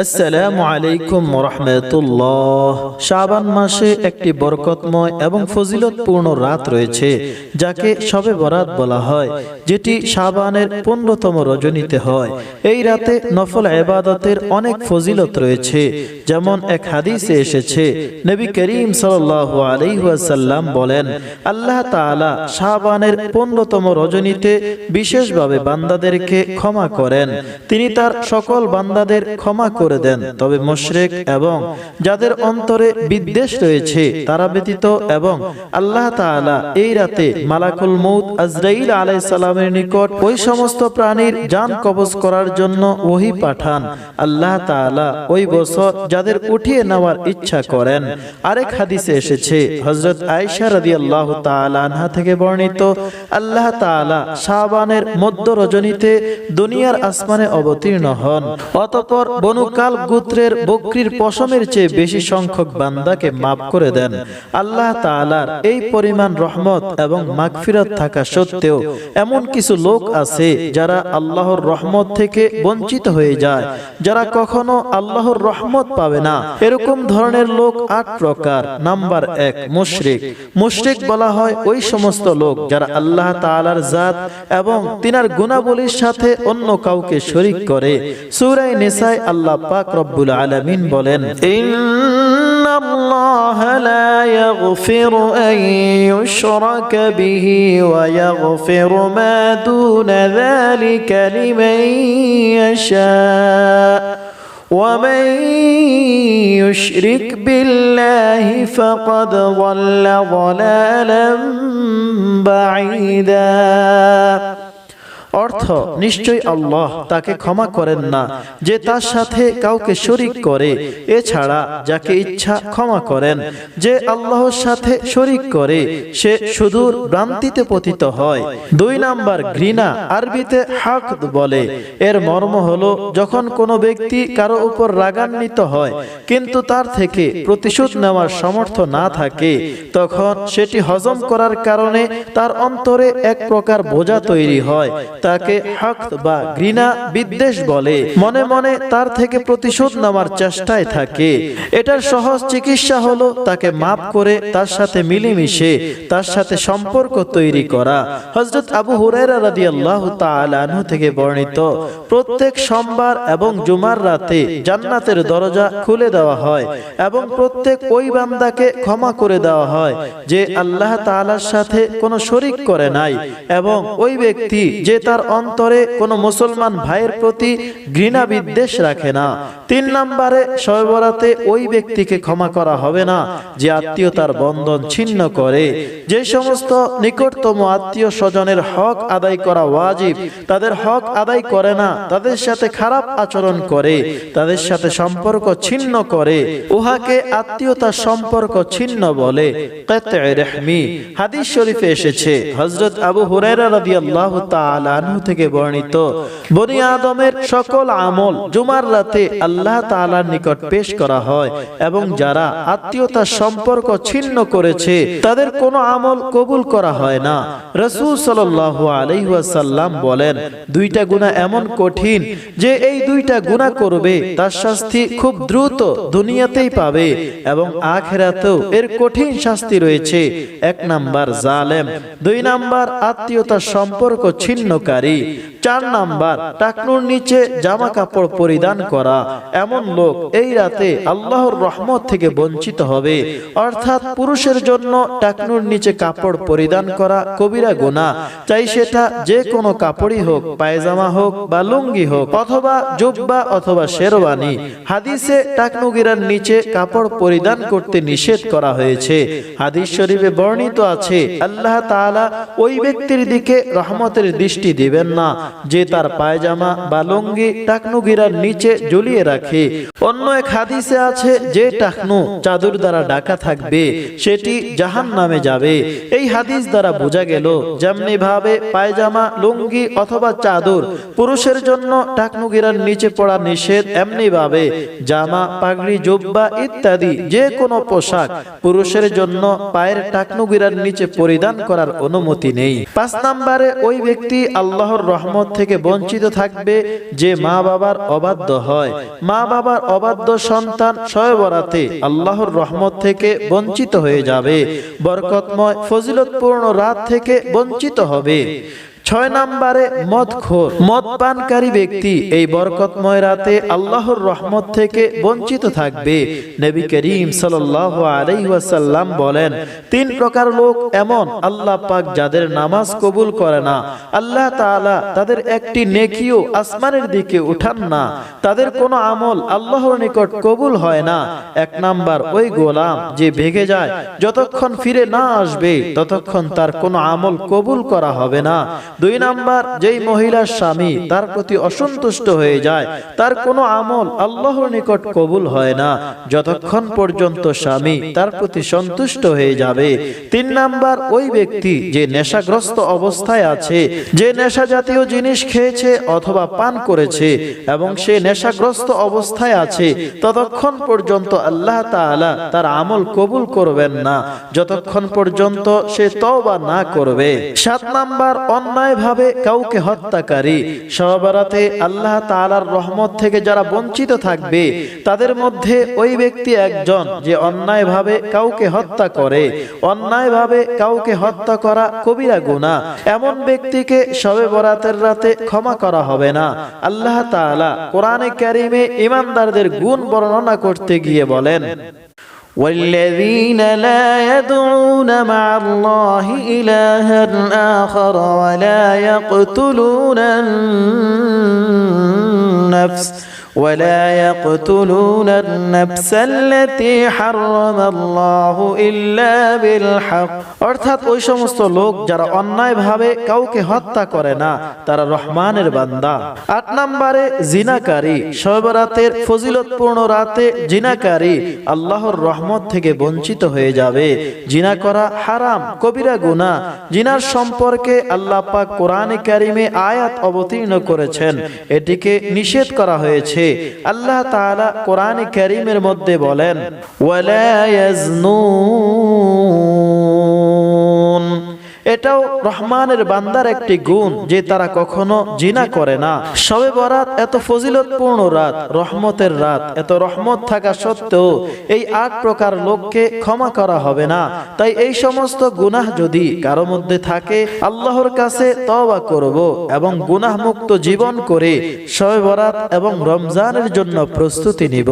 আসসালামু আলাইকুম রহমতুল্লাহ শাবান মাসে একটি বরকতময় এবং ফজিলতপূর্ণ রাত রয়েছে, যাকে বরাত বলা হয়, যেটি শাবানের পনেরোতম রজনীতে হয়। এই রাতে নফল অনেক ফজিলত রয়েছে, যেমন এক হাদিসে এসেছে, নবী করিম সাল্লাল্লাহু আলাইহি ওয়াসাল্লাম বলেন, আল্লাহ তাআলা শাবানের পনেরোতম রজনীতে বিশেষভাবে বান্দাদেরকে ক্ষমা করেন। তিনি তার সকল বান্দাদের ক্ষমা করে দেন। তবে মুশরিক এবং যাদের অন্তরে বিদ্বেষ রয়েছে, তারা ব্যতীত এবং আল্লাহ এই রাতে মালাকুল মউত আজরাইল আলাইহিস সালামের নিকট ওই সমস্ত প্রাণীর জান কবজ করার জন্য ওহি পাঠান। আল্লাহ তাআলা ওই বছর যাদের উঠিয়ে নেওয়ার ইচ্ছা করেন। আরেক হাদিসে এসেছে, হযরত আয়েশা রাদিয়াল্লাহু তাআলা আনহা থেকে বর্ণিত, আল্লাহ তাআলা শাবানের মধ্য রজনীতে দুনিয়ার আসমানে অবতীর্ণ হন। অতঃপর বনুকাল গোত্রের বকরির পশমের চেয়ে বেশি সংখ্যক বান্দাকে মাফ করে দেন। আল্লাহ তাআলার এই পরিমাণ রহমত এবং মাগফিরাত থাকা সত্ত্বেও এমন কিছু লোক আছে যারা আল্লাহর রহমত থেকে বঞ্চিত হয়ে যায়, যারা কখনো আল্লাহর রহমত পাবে না। এরকম ধরনের লোক আট প্রকার। নাম্বার এক, মুশরিক। মুশরিক বলা হয় ওই সমস্ত লোক যারা আল্লাহ তাআলার জাত এবং তিনার গুণাবলীর সাথে অন্য কাউকে শরিক করে। সূরায়ে নিসায় আল্লাহ পাক রব্বুল আলামিন বলেন إن الله لا يغفر أن يشرك به ويغفر ما دون ذلك لمن يشاء ومن يشرك بالله فقد ضل ضلالا بعيدا অর্থ নিশ্চয় আল্লাহ তাকে ক্ষমা করেন না যে তার সাথে কাউকে শরিক করে এছাড়া যাকে ইচ্ছা ক্ষমা করেন যে আল্লাহর সাথে শরিক করে সে সুদূর ভ্রান্তিতে পতিত হয়। দুই নাম্বার ঘৃণা আরবিতে হাক বলে। এর মর্ম হলো যখন কোনো ব্যক্তি কারও উপর রাগান্বিত হয় কিন্তু তার থেকে প্রতিশোধ নেওয়ার সামর্থ্য না থাকে তখন সেটি হজম করার কারণে তার অন্তরে এক প্রকার বোঝা তৈরি হয় তাকে হক বা ঘৃণা বিদ্বেষ বলে। মনে মনে তার থেকে প্রতিশোধ নেওয়ার চেষ্টায় থাকে। এটার সহজ চিকিৎসা হলো তাকে মাফ করে, তার সাথে মিলেমিশে, তার সাথে সম্পর্ক তৈরি করা। হজরত আবু হুরায়রা রাদিয়াল্লাহু থেকে বর্ণিত, প্রত্যেক সোমবার এবং জুমার রাতে জান্নাতের দরজা খুলে দেওয়া হয় এবং প্রত্যেক ওই বান্দাকে ক্ষমা করে দেওয়া হয় যে আল্লাহ তাআলার সাথে কোনো শরিক করে নাই এবং ওই ব্যক্তি যে তার অন্তরে কোনো মুসলমান ভাইয়ের প্রতি ঘৃণা বিদ্বেষ রাখে না। তিন নম্বরে সয়বরাতে ওই ব্যক্তিকে ক্ষমা করা হবে না যে আত্মীয়তার বন্ধন ছিন্ন করে। যে সমস্ত নিকটতম আত্মীয় স্বজনের হক আদায় করা ওয়াজিব, তাদের হক আদায় করে না, তাদের সাথে খারাপ আচরণ করে, তাদের সাথে সম্পর্ক ছিন্ন করে। উহাকে আত্মীয়তার সম্পর্ক ছিন্ন বলে। হাদিস শরীফে এসেছে। হজরত আবু হুরায়রা রাদিয়াল্লাহু তাআলা আনহু থেকে বর্ণিত। বনি আদমের সকল আমল জুমার রাতে আল্লাহ তাআলার নিকট পেশ করা হয় এবং যারা আত্মীয়তার সম্পর্ক ছিন্ন করেছে, তাদের কোনো আমল কবুল করা হয় না। রাসূল সাল্লাল্লাহু আলাইহি বলেন, দুইটা গুনাহ এমন কঠিন যে এই দুইটা গুনাহ করবে, তার শাস্তি খুব দ্রুত দুনিয়াতেই পাবে এবং আখেরাতেও এর কঠিন শাস্তি রয়েছে। এক নাম্বার জালেম। দুই নাম্বার আত্মীয়তার সম্পর্ক ছিন্নকারী চার নাম্বার, টাকনুর নিচে জামা কাপড় পরিধান করা। এমন লোক এই রাতে আল্লাহর রহমত থেকে বঞ্চিত হবে। অর্থাৎ পুরুষের জন্য টাকনুর নিচে কাপড় পরিধান করা কবিরা গোনা চাই সেটা যে কোনো কাপড়ই হোক, পায়জামা হোক বা লুঙ্গি হোক, অথবা জুব্বা অথবা শেরওয়ানি। হাদিসে টাকনুগিরার নিচে কাপড় পরিধান করতে নিষেধ করা হয়েছে। হাদিস শরীফে বর্ণিত আছে, আল্লাহ তাআলা ওই ব্যক্তির দিকে রহমতের দৃষ্টি দিবেন না, যে তার পায়জামা বা লুঙ্গি টাকনুগিরার নিচে ঝুলিয়ে রাখে। অন্য এক হাদিসে আছে, যে টাকনু চাদর দ্বারা ঢাকা থাকবে, সেটি জাহান নামে যাবে। এই হাদিস দ্বারা বোঝা গেল, যেমনি ভাবে পায়জামা, লুঙ্গি অথবা চাদর পুরুষের জন্য টাকনুগিরার নিচে পড়া নিষেধ, এমনি ভাবে জামা, পাগড়ি, জুব্বা ইত্যাদি যে কোনো পোশাক পুরুষের জন্য পায়ের টাকনুগিরার নিচে পরিধান করার অনুমতি নেই। পাঁচ নম্বরে ওই ব্যক্তি আল্লাহ আল্লাহর রহমত থেকে বঞ্চিত থাকবে যে মা বাবার অবাধ্য হয়। মা বাবার অবাধ্য সন্তান সয়বরাতে বরাতে আল্লাহর রহমত থেকে বঞ্চিত হয়ে যাবে। বরকতময়, ফজিলতপূর্ণ রাত থেকে বঞ্চিত হবে। ছয় নম্বরে মদখোর মদ পানকারী ব্যক্তি। এই বরকতময় রাতে আল্লাহর রহমত থেকে বঞ্চিত থাকবে। নবী করিম সাল্লাল্লাহু আলাইহি ওয়াসাল্লাম বলেন, তিন প্রকার লোক এমন আল্লাহ পাক যাদের নামাজ কবুল করে না। আল্লাহ তাআলা তাদের একটি নেকিও আসমানের দিকে উঠান না। তাদের কোনো আমল আল্লাহর নিকট কবুল হয় না। এক নাম্বার ওই গোলাম যে ভেগে যায়, যতক্ষণ ফিরে না আসবে, ততক্ষণ তার কোনো আমল কবুল করা হবে না। দুই নাম্বার, যেই মহিলার স্বামী তার প্রতি অসন্তুষ্ট হয়ে যায়, তার কোনো আমল আল্লাহর নিকট কবুল হয় না। যতক্ষণ পর্যন্ত স্বামী তার প্রতি সন্তুষ্ট হয়ে যাবে, তিন নাম্বার, ওই ব্যক্তি যে নেশাগ্রস্ত অবস্থায় আছে, যে নেশা জাতীয় জিনিস খেয়েছে অথবা পান করেছে এবং সে নেশাগ্রস্ত অবস্থায় আছে, ততক্ষণ পর্যন্ত আল্লাহ তাআলা তার আমল কবুল করবেন না। যতক্ষণ পর্যন্ত সে তওবা না করবে। সাত নাম্বার অন্যায়ভাবে কাউকে হত্যাকারী। সবারাতে আল্লাহ তাআলার রহমত থেকে যারা বঞ্চিত থাকবে, তাদের মধ্যে ওই ব্যক্তি একজন যে অন্যায়ভাবে কাউকে হত্যা করে। অন্যায়ভাবে কাউকে হত্যা করা কবিরা গুনাহ। এমন ব্যক্তিকে শবে বরাতের রাতে ক্ষমা করা হবে না। আল্লাহ তাআলা কোরআনে ক্যারিমে ইমানদারদের গুণ বর্ণনা করতে গিয়ে বলেন والذين لا يدعون مع الله إلها آخر ولا يقتلون النفس ولا يقتلون النفس التي حرم الله إلا بالحق অর্থাৎ ওই সমস্ত লোক যারা অন্যায়ভাবে কাউকে হত্যা করে না তারা রহমানের বান্দা আট নম্বরে জিনাকারী শবরাতের ফজিলতপূর্ণ রাতে জিনাকারী আল্লাহর রহমত থেকে বঞ্চিত হয়ে যাবে জিনা করা হারাম কবিরা গুনাহ জিনার সম্পর্কে আল্লাহ পাক কোরআনে কারিমে আয়াত অবতীর্ণ করেছেন এটিকে নিষেধ করা হয়েছে আল্লাহ তাআলা কোরআনে কারীমের মধ্যে বলেন ওয়ালা ইয়াজনুন। এটাও রহমানের বান্দার একটি গুণ যে তারা কখনো জিনা করে না। সবে বরাত এত ফজিলতপূর্ণ রাত, রহমতের রাত, এত রহমত থাকা সত্ত্বেও এই আট প্রকার লোককে ক্ষমা করা হবে না। তাই এই সমস্ত গুনাহ যদি কারও মধ্যে থাকে, আল্লাহর কাছে তওবা করব এবং গুনাহ মুক্ত জীবন করে সবে বরাত এবং রমজানের জন্য প্রস্তুতি নিব।